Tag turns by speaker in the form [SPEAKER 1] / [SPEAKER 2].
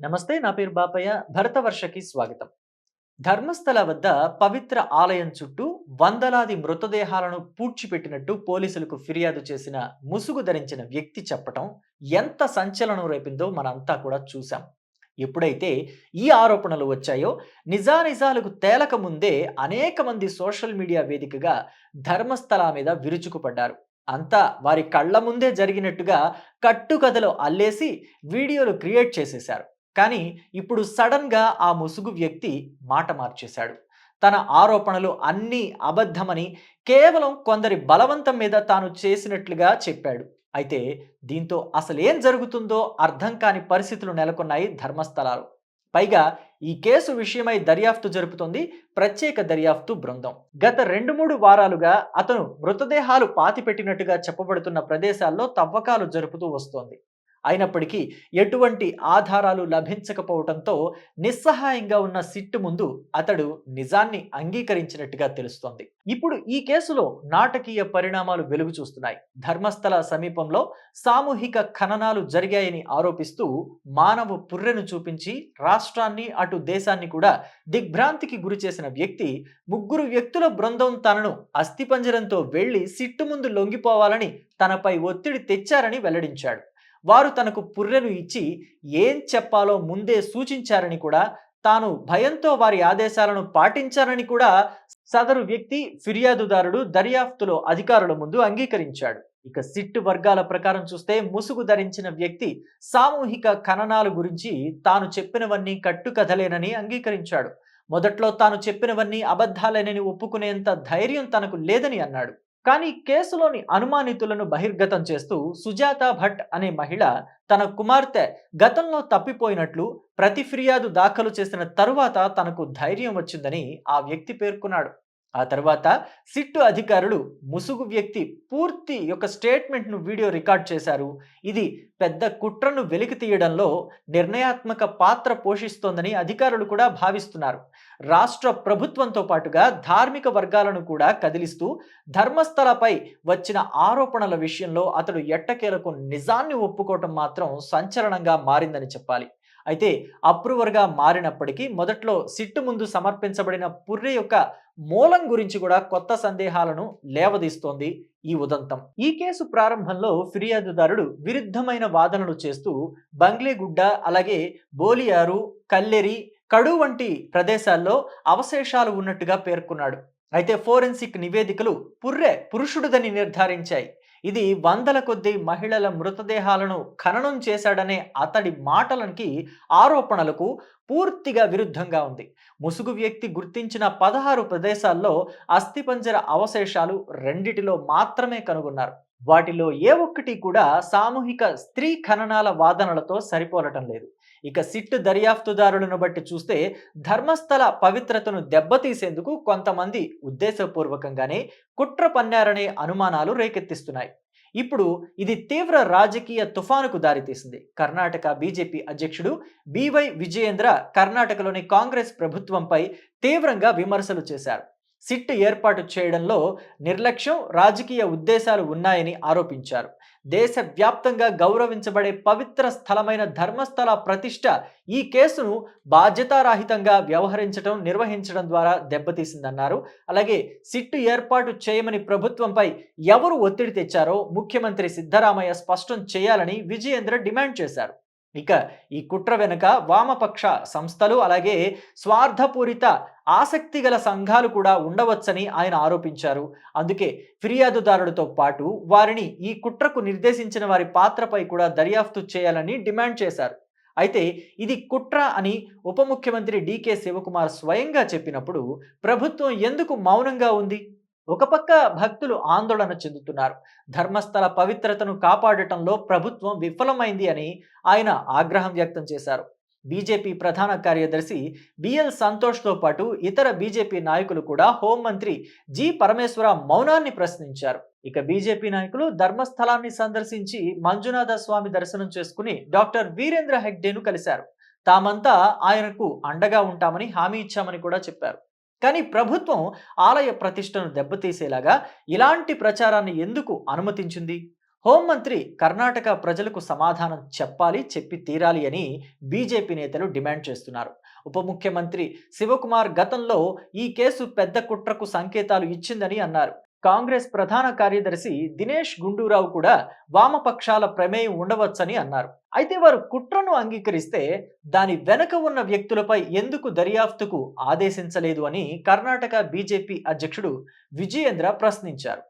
[SPEAKER 1] నమస్తే నా పేరు బాపయ్య. భరతవర్షకి స్వాగతం. ధర్మస్థల వద్ద పవిత్ర ఆలయం చుట్టూ వందలాది మృతదేహాలను పూడ్చిపెట్టినట్టు పోలీసులకు ఫిర్యాదు చేసిన ముసుగు ధరించిన వ్యక్తి చెప్పటం ఎంత సంచలనం రేపిందో మనంతా కూడా చూశాం. ఎప్పుడైతే ఈ ఆరోపణలు వచ్చాయో నిజానిజాలకు తేలక ముందే అనేక మంది సోషల్ మీడియా వేదికగా ధర్మస్థల మీద విరుచుకుపడ్డారు. అంతా వారి కళ్ళ ముందే జరిగినట్టుగా కట్టుకథలో అల్లేసి వీడియోలు క్రియేట్ చేసేశారు. కానీ ఇప్పుడు సడన్గా ఆ ముసుగు వ్యక్తి మాట మార్చేశాడు. తన ఆరోపణలు అన్నీ అబద్ధమని కేవలం కొందరి బలవంతం మీద తాను చేసినట్లుగా చెప్పాడు. అయితే దీంతో అసలేం జరుగుతుందో అర్థం కాని పరిస్థితులు నెలకొన్నాయి ధర్మస్థలాలు. పైగా ఈ కేసు విషయమై దర్యాప్తు జరుపుతోంది ప్రత్యేక దర్యాప్తు బృందం. గత రెండు మూడు వారాలుగా అతను మృతదేహాలు పాతిపెట్టినట్టుగా చెప్పబడుతున్న ప్రదేశాల్లో తవ్వకాలు జరుపుతూ వస్తోంది. అయినప్పటికీ ఎటువంటి ఆధారాలు లభించకపోవడంతో నిస్సహాయంగా ఉన్న సిట్టు ముందు అతడు నిజాన్ని అంగీకరించినట్టుగా తెలుస్తోంది. ఇప్పుడు ఈ కేసులో నాటకీయ పరిణామాలు వెలుగు చూస్తున్నాయి. ధర్మస్థల సమీపంలో సామూహిక ఖననాలు జరిగాయని ఆరోపిస్తూ మానవ పుర్రెను చూపించి రాష్ట్రాన్ని అటు దేశాన్ని కూడా దిగ్భ్రాంతికి గురి చేసిన వ్యక్తి ముగ్గురు వ్యక్తుల బృందం తనను అస్థిపంజరంతో వెళ్ళి సిట్టు ముందు లొంగిపోవాలని తనపై ఒత్తిడి తెచ్చారని వెల్లడించాడు. వారు తనకు పుర్రెను ఇచ్చి ఏం చెప్పాలో ముందే సూచించారని కూడా తాను భయంతో వారి ఆదేశాలను పాటించారని కూడా సదరు వ్యక్తి ఫిర్యాదుదారుడు దర్యాప్తులో అధికారుల ముందు అంగీకరించాడు. ఇక సిట్టు వర్గాల ప్రకారం చూస్తే ముసుగు ధరించిన వ్యక్తి సామూహిక ఖననాల గురించి తాను చెప్పినవన్నీ కట్టుకథలేనని అంగీకరించాడు. మొదట్లో తాను చెప్పినవన్నీ అబద్ధాలేనని ఒప్పుకునేంత ధైర్యం తనకు లేదని అన్నాడు. కానీ కేసులోని అనుమానితులను బహిర్గతం చేస్తూ సుజాత భట్ అనే మహిళ తన కుమార్తె గతంలో తప్పిపోయినట్లు ప్రతి ఫిర్యాదు దాఖలు చేసిన తరువాత తనకు ధైర్యం వచ్చిందని ఆ వ్యక్తి పేర్కొన్నాడు. ఆ తర్వాత సిట్టు అధికారులు ముసుగు వ్యక్తి పూర్తి యొక్క స్టేట్మెంట్ను వీడియో రికార్డ్ చేశారు. ఇది పెద్ద కుట్రను వెలికి తీయడంలో నిర్ణయాత్మక పాత్ర పోషిస్తోందని అధికారులు కూడా భావిస్తున్నారు. రాష్ట్ర ప్రభుత్వంతో పాటుగా ధార్మిక వర్గాలను కూడా కదిలిస్తూ ధర్మస్థలపై వచ్చిన ఆరోపణల విషయంలో అతడు ఎట్టకేలకు నిజాన్ని ఒప్పుకోవటం మాత్రం సంచలనంగా మారిందని చెప్పాలి. అయితే అప్రూవర్గా మారినప్పటికీ మొదట్లో సిట్టు ముందు సమర్పించబడిన పుర్రె యొక్క మూలం గురించి కూడా కొత్త సందేహాలను లేవదీస్తోంది ఈ ఉదంతం. ఈ కేసు ప్రారంభంలో ఫిర్యాదుదారుడు విరుద్ధమైన వాదనలు చేస్తూ బంగ్లేగుడ్డ అలాగే బోలియారు కల్లెరి కడు వంటి ప్రదేశాల్లో అవశేషాలు ఉన్నట్టుగా పేర్కొన్నాడు. అయితే ఫోరెన్సిక్ నివేదికలు పుర్రె పురుషుడుదని నిర్ధారించాయి. ఇది వందల కొద్ది మహిళల మృతదేహాలను ఖననం చేశాడనే అతడి మాటలకి ఆరోపణలకు పూర్తిగా విరుద్ధంగా ఉంది. ముసుగు వ్యక్తి గుర్తించిన పదహారు ప్రదేశాల్లో అస్థిపంజర అవశేషాలు రెండిటిలో మాత్రమే కనుగొన్నారు. వాటిలో ఏ ఒక్కటి కూడా సామూహిక స్త్రీ ఖననాల వాదనలతో సరిపోలటం లేదు. ఇక సిట్ దర్యాప్తుదారులను బట్టి చూస్తే ధర్మస్థల పవిత్రతను దెబ్బతీసేందుకు కొంతమంది ఉద్దేశపూర్వకంగానే కుట్ర పన్నారనే అనుమానాలు రేకెత్తిస్తున్నాయి. ఇప్పుడు ఇది తీవ్ర రాజకీయ తుఫానుకు దారితీసింది. కర్ణాటక బీజేపీ అధ్యక్షుడు బివై విజయేంద్ర కర్ణాటకలోని కాంగ్రెస్ ప్రభుత్వంపై తీవ్రంగా విమర్శలు చేశారు. సిట్ ఏర్పాటు చేయడంలో నిర్లక్ష్యం రాజకీయ ఉద్దేశాలు ఉన్నాయని ఆరోపించారు. దేశవ్యాప్తంగా గౌరవించబడే పవిత్ర స్థలమైన ధర్మస్థల ప్రతిష్ట ఈ కేసును బాధ్యతారాహితంగా వ్యవహరించడం నిర్వహించడం ద్వారా దెబ్బతీసిందన్నారు. అలాగే సిట్టు ఏర్పాటు చేయమని ప్రభుత్వంపై ఎవరు ఒత్తిడి తెచ్చారో ముఖ్యమంత్రి సిద్ధరామయ్య స్పష్టం చేయాలని విజయేంద్ర డిమాండ్ చేశారు. ఇక ఈ కుట్ర వెనుక వామపక్ష సంస్థలు అలాగే స్వార్థపూరిత ఆసక్తి గల సంఘాలు కూడా ఉండవచ్చని ఆయన ఆరోపించారు. అందుకే ఫిర్యాదుదారులతో పాటు వారిని ఈ కుట్రకు నిర్దేశించిన వారి పాత్రపై కూడా దర్యాప్తు చేయాలని డిమాండ్ చేశారు. అయితే ఇది కుట్ర అని ఉప ముఖ్యమంత్రి డికే శివకుమార్ స్వయంగా చెప్పినప్పుడు ప్రభుత్వం ఎందుకు మౌనంగా ఉంది? ఒక పక్క భక్తులు ఆందోళన చెందుతున్నారు. ధర్మస్థల పవిత్రతను కాపాడటంలో ప్రభుత్వం విఫలమైంది అని ఆయన ఆగ్రహం వ్యక్తం చేశారు. బీజేపీ ప్రధాన కార్యదర్శి బిఎల్ సంతోష్తో పాటు ఇతర బీజేపీ నాయకులు కూడా హోంమంత్రి జి పరమేశ్వర మౌనాన్ని ప్రశ్నించారు. ఇక బీజేపీ నాయకులు ధర్మస్థలాన్ని సందర్శించి మంజునాథ స్వామి దర్శనం చేసుకుని డాక్టర్ వీరేంద్ర హెగ్డేను కలిశారు. తామంతా ఆయనకు అండగా ఉంటామని హామీ ఇచ్చామని కూడా చెప్పారు. కానీ ప్రభుత్వం ఆలయ ప్రతిష్టను దెబ్బతీసేలాగా ఇలాంటి ప్రచారాన్ని ఎందుకు అనుమతించింది? హోంమంత్రి కర్ణాటక ప్రజలకు సమాధానం చెప్పాలి చెప్పి తీరాలి అని బీజేపీ నేతలు డిమాండ్ చేస్తున్నారు. ఉప ముఖ్యమంత్రి శివకుమార్ గతంలో ఈ కేసు పెద్ద కుట్రకు సంకేతాలు ఇచ్చిందని అన్నారు. కాంగ్రెస్ ప్రధాన కార్యదర్శి దినేష్ గుండూరావు కూడా వామపక్షాల ప్రమేయం ఉండవచ్చని అన్నారు. అయితే వారు కుట్రను అంగీకరిస్తే దాని వెనక ఉన్న వ్యక్తులపై ఎందుకు దర్యాప్తుకు ఆదేశించలేదు అని కర్ణాటక బీజేపీ అధ్యక్షుడు విజయేంద్ర ప్రశ్నించారు.